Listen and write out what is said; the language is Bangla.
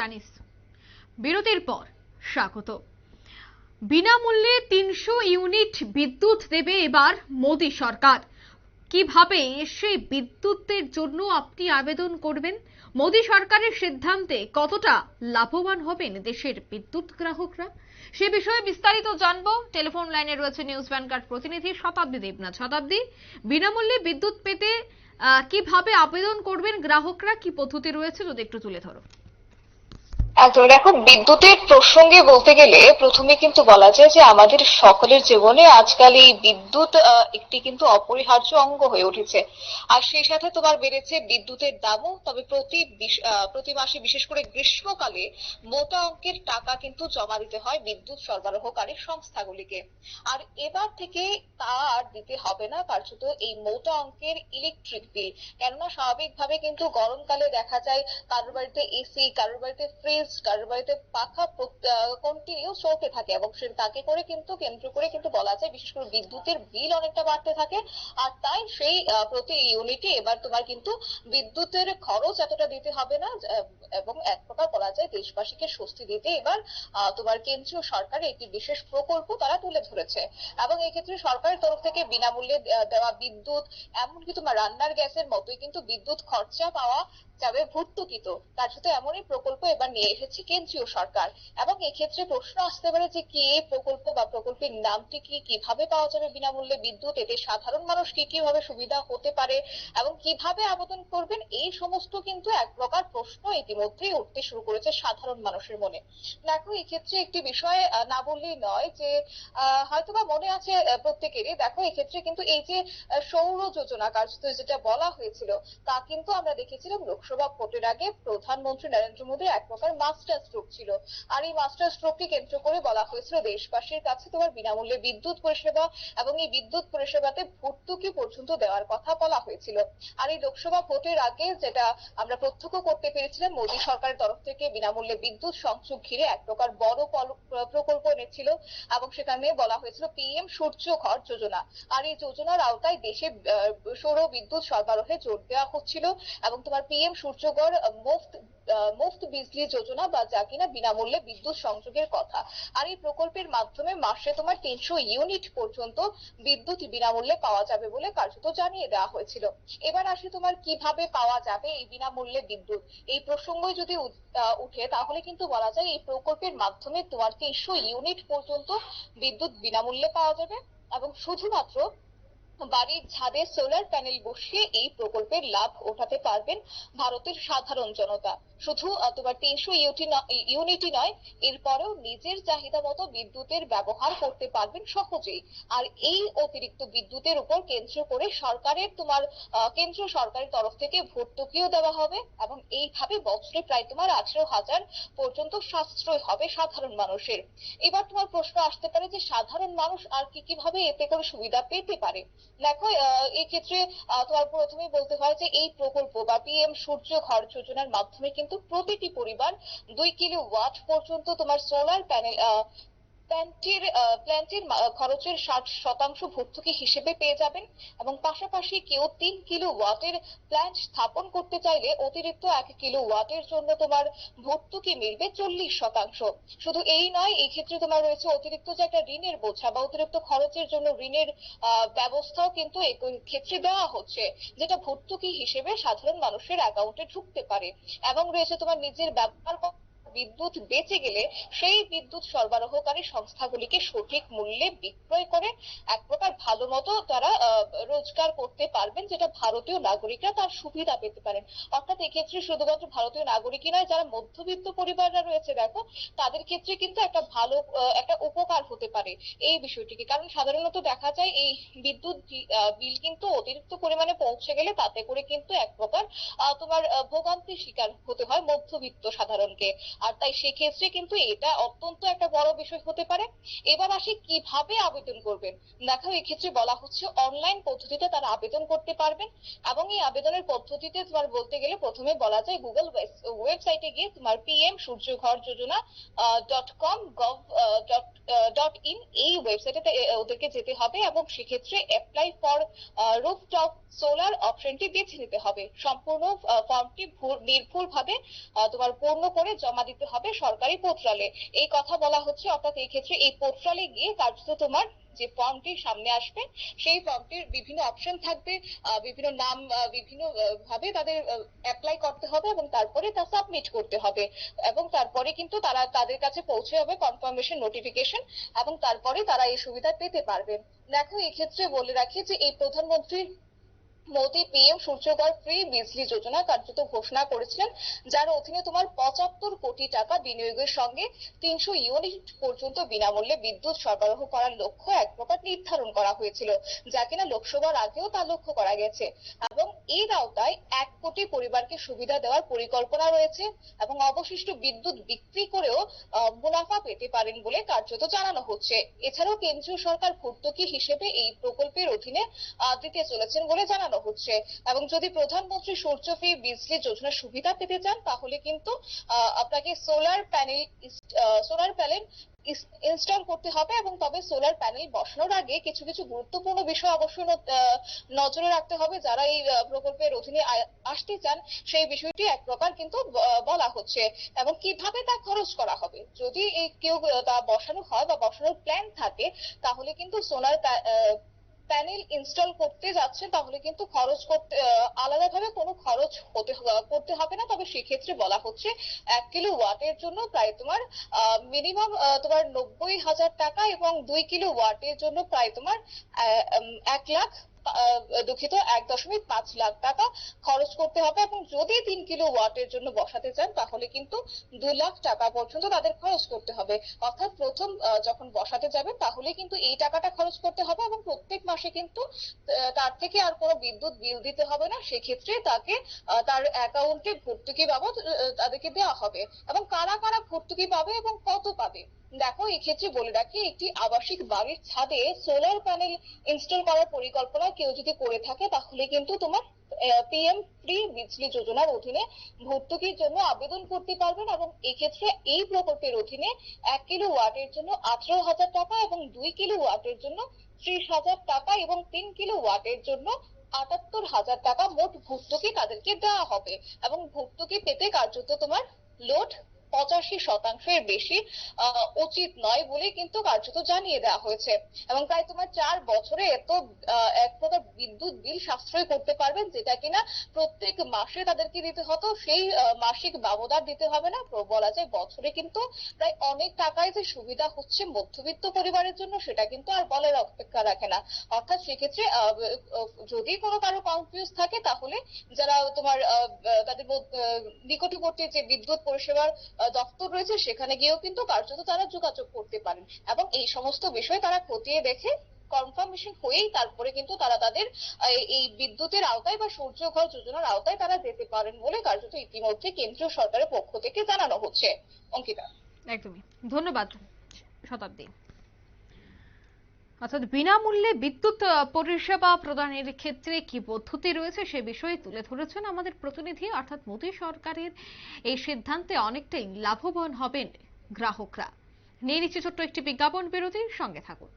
টানিস বিরতির পর স্বাগত। বিনামূল্যে তিনশো ইউনিট বিদ্যুৎ দেবে এবার মোদী সরকার। কীভাবে সেই বিদ্যুতের জন্য আপনি আবেদন করবেন? মোদী সরকারের সিদ্ধান্তে কতটা লাভবান হবেন দেশের বিদ্যুৎ গ্রাহকরা? সে বিষয়ে বিস্তারিত জানব। টেলিফোন লাইনে রয়েছে নিউজ ভ্যানগার্ড প্রতিনিধি শতাব্দী দেবনাথ। শতাব্দী, বিনামূল্যে বিদ্যুৎ পেতে কীভাবে আবেদন করবেন? গ্রাহকরা কি পদ্ধতি রয়েছে? যদি একটু তুলে ধরো। একদম। দেখো বিদ্যুতের প্রসঙ্গে বলতে গেলে প্রথমে কিন্তু বলা যায় যে আমাদের সকলের জীবনে আজকাল এই বিদ্যুৎ একটি কিন্তু অপরিহার্য অঙ্গ হয়ে উঠেছে। আর সেই সাথে তোমার বেড়েছে বিদ্যুতের দামও, তবে প্রতি প্রতি মাসে বিশেষ করে গ্রীষ্মকালে মোটা অঙ্কের টাকা কিন্তু জমা দিতে হয় বিদ্যুৎ সরবরাহকারী সংস্থাগুলিকে। আর এবার থেকে তা আর দিতে হবে না, কার্যত এই মোটা অঙ্কের ইলেকট্রিক বিল। কেননা স্বাভাবিকভাবে কিন্তু গরমকালে দেখা যায় কারোর বাড়িতে এসি, কারোর বাড়িতে ফ্রিজ কারোর বাড়িতে পাখা কন্টিনিউ চলতে থাকে এবং সে তাকে করে কিন্তু, কেন্দ্র করে কিন্তু বলা যায় বিশেষ করে বিদ্যুতের বিল অনেকটা বাড়তে থাকে। আর তাই সেই প্রতি ইউনিটে এবার তোমার কিন্তু বিদ্যুতের খরচ এতটা দিতে হবে না এবং এক প্রকার বলা যায় দেশবাসীকে স্বস্তি দিতে এবার তোমার কেন্দ্রীয় সরকারের একটি বিশেষ প্রকল্প তারা তুলে ধরেছে। এবং এক্ষেত্রে সরকারের তরফ থেকে বিনামূল্যে দেওয়া বিদ্যুৎ, এমনকি তোমার রান্নার গ্যাসের মতোই কিন্তু বিদ্যুৎ খরচা পাওয়া যাবে ভর্তুকিত। তার সাথে এমনই প্রকল্প এবার নিয়ে এসেছে কেন্দ্রীয় সরকার। এবং এক্ষেত্রে প্রশ্ন আসতে পারে যে কি প্রকল্প বা প্রকল্পের নামটি কি, কীভাবে পাওয়া যাবে? বিনামূল্যে বিদ্যুৎ, এতে সাধারণ মানুষ কি, কীভাবে সুবিধা হতে পারে? এবং কীভাবে আবেদন করবেন? এই সমস্ত কিন্তু এক প্রকার প্রশ্ন ইতিমধ্যেই উঠতে শুরু করেছে সাধারণ মানুষের মনে। দেখো, এক্ষেত্রে একটি বিষয় না বললেই নয় যে হয়তোবা মনে আছে প্রত্যেকেরই। দেখো, এক্ষেত্রে কিন্তু এই যে সৌর যোজনা কার্যত যেটা বলা হয়েছিল, তা কিন্তু আমরা দেখেছিলাম লোকসভা ভোটের আগে প্রধানমন্ত্রী নরেন্দ্র মোদীর এক প্রকার মাস্টার স্ট্রোক ছিল। আর এই মাস্টার স্ট্রোককে কেন্দ্র করে বলা হয়েছিল, দেশবাসীর কাছে তোমার বিনামূল্যে বিদ্যুৎ পরিষেবা এবং এই বিদ্যুৎ পরিষেবাতে ভর্তুকি পর্যন্ত দেওয়ার কথা বলা হয়েছিল। আর এই লোকসভা ভোটের আগে যেটা আমরা প্রত্যক্ষ করতে পেরেছিলাম, মোদী সরকারের তরফ থেকে বিনামূল্যে বিদ্যুৎ সংযোগ ঘিরে এক প্রকার বড় প্রকল্প এনেছিল এবং সেখানে বলা হয়েছিল পিএম সূর্য ঘর যোজনা। আর এই যোজনার আওতায় দেশে সৌর বিদ্যুৎ সরবরাহে জোর দেওয়া হচ্ছিল এবং তোমার পিএম সূর্যগড় মুফত মুফত বিজলি যোজনা বা যা কিনা বিনামূল্যে বিদ্যুৎ সংযোগের কথা। আর এই প্রকল্পের মাধ্যমে মাসে তোমার তিনশো ইউনিট পর্যন্ত বিদ্যুৎ বিনামূল্যে পাওয়া যাবে বলে কার্যত জানিয়ে দেওয়া হয়েছিল। এবার আসি তোমার কীভাবে পাওয়া যাবে এই বিনামূল্যে বিদ্যুৎ? এই প্রসঙ্গই যদি উঠে, তাহলে কিন্তু বলা যায় এই প্রকল্পের মাধ্যমে তোমার তিনশো ইউনিট পর্যন্ত বিদ্যুৎ বিনামূল্যে পাওয়া যাবে। এবং শুধুমাত্র বাড়ির ছাদে সোলার প্যানেল বসিয়ে এই প্রকল্পের লাভ ওঠাতে পারবেন ভারতের সাধারণ জনতা। শুধু তোমার তিনশো ইউনিটই নয়, এরপরেও নিজের চাহিদা মতো বিদ্যুতের ব্যবহার করতে পারবেন সহজেই। আর এই অতিরিক্ত বিদ্যুতের উপর কেন্দ্র করে সরকারের তোমার কেন্দ্র সরকারের তরফ থেকে ভর্তুকিও দেওয়া হবে এবং এইভাবে বছরে প্রায় তোমার আঠেরো হাজার পর্যন্ত সাশ্রয় হবে সাধারণ মানুষের। এবার তোমার প্রশ্ন আসতে পারে যে সাধারণ মানুষ আর কি কীভাবে এতে করে সুবিধা পেতে পারে? দেখো এই ক্ষেত্রে তোমার প্রথমেই বলতে হয় যে এই প্রকল্প বা পিএম সূর্য ঘর যোজনার মাধ্যমে কিন্তু প্রতিটি পরিবার দুই কিলো ওয়াট পর্যন্ত তোমার সোলার প্যানেল প্ল্যান্টের প্ল্যান্টের খরচের ষাট শতাংশ ভর্তুকি হিসেবে পেয়ে যাবেন এবং পাশাপাশি কেউ তিন কিলো ওয়াটের প্ল্যান্ট স্থাপন করতে চাইলে অতিরিক্ত এক কিলো ওয়াটের জন্য তোমার ভর্তুকি মিলবে চল্লিশ শতাংশ। শুধু এই নয়, এই ক্ষেত্রে তোমার রয়েছে অতিরিক্ত যে একটা ঋণের বোঝা বা অতিরিক্ত খরচের জন্য ঋণের ব্যবস্থাও কিন্তু ক্ষেত্রে দেওয়া হচ্ছে, যেটা ভর্তুকি হিসেবে সাধারণ মানুষের অ্যাকাউন্টে ঢুকতে পারে। এবং রয়েছে তোমার নিজের ব্যবহার বিদ্যুৎ বেঁচে গেলে সেই বিদ্যুৎ সরবরাহকারী সংস্থাগুলিকে সঠিক মূল্যে বিক্রয় করে এক প্রকার ভালো মতো তারা রোজগার করতে পারবেন যেটা ভারতীয় নাগরিকরা তার সুবিধা পেতে পারেন। অর্থাৎ এক্ষেত্রে শুধুমাত্র ভারতীয় নাগরিকই নয়, যারা মধ্যবিত্ত পরিবাররা রয়েছে, দেখো, তাদের ক্ষেত্রে কিন্তু একটা ভালো একটা উপকার হতে পারে এই বিষয়টিকে। কারণ সাধারণত দেখা যায় এই বিদ্যুৎ বিল কিন্তু অতিরিক্ত পরিমাণে পৌঁছে গেলে তাতে করে কিন্তু এক প্রকার তোমার ভোগান্তির শিকার হতে হয় মধ্যবিত্ত সাধারণকে। আর তাই সেক্ষেত্রে কিন্তু এটা অত্যন্ত একটা বড় বিষয় হতে পারে। এবার আসি কীভাবে আবেদন করবেন? দেখো, এক্ষেত্রে বলা হচ্ছে অনলাইন পদ্ধতিতে তারা আবেদন করতে পারবেন এবং এই আবেদনের পদ্ধতিতে তোমার বলতে গেলে প্রথমে বলা যায় গুগল ওয়েবসাইটে গিয়ে তোমার PM Surya Ghar Yojana dot com gov dot dot in এই ওয়েবসাইটে ওদেরকে যেতে হবে এবং সেক্ষেত্রে অ্যাপ্লাই ফর রুফটপ সোলার অপশনটি বেছে নিতে হবে। সম্পূর্ণ ফর্মটি নির্ভুলভাবে তোমার পূর্ণ করে জমা দিতে হবে সরকারি পোর্টালে। এই কথা বলা হচ্ছে, অর্থাৎ এই ক্ষেত্রে এই পোর্টালে গিয়ে কার্যত তোমার যে ফর্মটি সামনে আসবে, সেই ফর্মটির বিভিন্ন অপশন থাকবে বিভিন্ন নাম বিভিন্ন ভাবে তাদের অ্যাপ্লাই করতে হবে এবং তারপরে তা সাবমিট করতে হবে। এবং তারপরে কিন্তু তারা তাদের কাছে পৌঁছে হবে কনফার্মেশন নোটিফিকেশন এবং তারপরে তারা এই সুবিধা পেতে পারবে। দেখো, এক্ষেত্রে বলে রাখি যে এই প্রধানমন্ত্রীর মোদী পিএম সূর্যঘর ফ্রি বিজলি যোজনা কার্যত ঘোষণা করেছিলেন, যার অধীনে তোমার পঁচাত্তর কোটি টাকা বিনিয়োগের সঙ্গে তিনশো ইউনিট পর্যন্ত বিনামূল্যে বিদ্যুৎ সরবরাহ করার লক্ষ্য এক প্রকার নির্ধারণ করা হয়েছিল, যা কিনা লোকসভার আগেও তা লক্ষ্য করা গেছে এবং এর আওতায় এক কোটি পরিবারকে সুবিধা দেওয়ার পরিকল্পনা রয়েছে এবং অবশিষ্ট বিদ্যুৎ বিক্রি করেও মুনাফা পেতে পারেন বলে কার্যত জানানো হচ্ছে। এছাড়াও কেন্দ্রীয় সরকার ভর্তুকি হিসেবে এই প্রকল্পের অধীনে দিতে চলেছেন বলে জানানো হচ্ছে। এবং যদি প্রধানমন্ত্রী সূর্য ফ্রি বিজলি যোজনার সুবিধা পেতে চান, তাহলে কিন্তু আপনাকে solar panel solar panel install করতে হবে এবং তবে সোলার প্যানেল বসানোর আগে কিছু কিছু গুরুত্বপূর্ণ বিষয় অবশ্যই নজরে রাখতে হবে। যারা এই প্রকল্পের অধীনে আসতে চান, সেই বিষয়টি এক প্রকার কিন্তু বলা হচ্ছে। এবং কীভাবে তা খরচ করা হবে? যদি এই কেউ তা বসানো হয় বা বসানোর প্ল্যান থাকে, তাহলে কিন্তু সোলার প্যানেল ইনস্টল করতে যাচ্ছেন তাহলে কিন্তু খরচ করতে আলাদাভাবে কোনো খরচ হতে করতে হবে না। তবে সেক্ষেত্রে বলা হচ্ছে এক কিলো ওয়াটের জন্য প্রায় তোমার মিনিমাম তোমার নব্বই হাজার টাকা এবং দুই কিলো ওয়াটের জন্য প্রায় তোমার এক লাখ দুঃখিত, এক দশমিক পাঁচ লাখ টাকা খরচ করতে হবে এবং যদি তিন কিলো ওয়াটের জন্য বসাতে চান, তাহলে কিন্তু দু লাখ টাকা পর্যন্ত তাদের খরচ করতে হবে। অর্থাৎ প্রথম যখন বসাতে যাবে তাহলে কিন্তু এই টাকাটা খরচ করতে হবে এবং প্রত্যেক মাসে কিন্তু তার থেকে আর কোনো বিদ্যুৎ বিল দিতে হবে না। সেক্ষেত্রে তাকে তার অ্যাকাউন্টে ভর্তুকি বাবদ তাদেরকে দেওয়া হবে। এবং কারা কারা ভর্তুকি পাবে এবং কত পাবে? দেখো, এক্ষেত্রে বলে রাখি, একটি আবাসিক বাড়ির ছাদে সোলার প্যানেল ইনস্টল করার পরিকল্পনা কেউ যদি করে থাকে, তাহলে কিন্তু তোমার পিএম ফ্রি বিজলি যোজনার অধীনে ভর্তুকির জন্য আবেদন করতে পারবেন এবং এক্ষেত্রে এই প্রকল্পের অধীনে এক কিলো ওয়াটের জন্য আঠারো হাজার টাকা এবং দুই কিলো ওয়াটের জন্য ত্রিশ হাজার টাকা এবং তিন কিলো ওয়াটের জন্য আটাত্তর হাজার টাকা মোট ভর্তুকি তাদেরকে দেওয়া হবে। এবং ভর্তুকি পেতে কার্যত তোমার লোড পঁচাশি শতাংশের বেশি উচিত নয় বলে কিন্তু কার্যত জানিয়ে দেওয়া হয়েছে। এবং তাই তোমার চার বছরে এত এক প্রকার বিদ্যুৎ বিল সাশ্রয় করতে পারবেন যেটা কিনা প্রত্যেক মাসে তাদেরকে দিতে হতো, সেই মাসিক বাবদার দিতে হবে না। বলা যায় বছরে কিন্তু প্রায় অনেক টাকায় যে সুবিধা হচ্ছে মধ্যবিত্ত পরিবারের জন্য সেটা কিন্তু আর বলার অপেক্ষা রাখে না। অর্থাৎ সেক্ষেত্রে যদি কোনো কারও কনফিউজ থাকে তাহলে যারা তোমার তাদের নিকটবর্তী যে বিদ্যুৎ পরিষেবার দপ্তর রয়েছে, সেখানে গিয়েও কিন্তু কার্যত তারা যোগাযোগ করতে পারেন। এবং এই সমস্ত বিষয় তারা খতিয়ে দেখে কনফার্মেশন হয়েই তারপরে কিন্তু তারা তাদের এই বিদ্যুতের আওতায় বা সূর্য ঘর যোজনার আওতায় তারা যেতে পারেন বলে কার্যত ইতিমধ্যে কেন্দ্রীয় সরকারের পক্ষ থেকে জানানো হচ্ছে। অঙ্কিতা। একদমই। ধন্যবাদ শতাব্দী। অর্থাৎ বিনামূল্যে বিদ্যুৎ পরিষেবা প্রদানের ক্ষেত্রে কি পদ্ধতি রয়েছে সে বিষয়ে তুলে ধরেছেন আমাদের প্রতিনিধি। অর্থাৎ মোদী সরকারের এই সিদ্ধান্তে অনেকটাই লাভবান হবেন গ্রাহকরা। নিয়ে নিচ্ছে ছোট্ট একটি বিজ্ঞাপন বিরতির সঙ্গে থাকুন।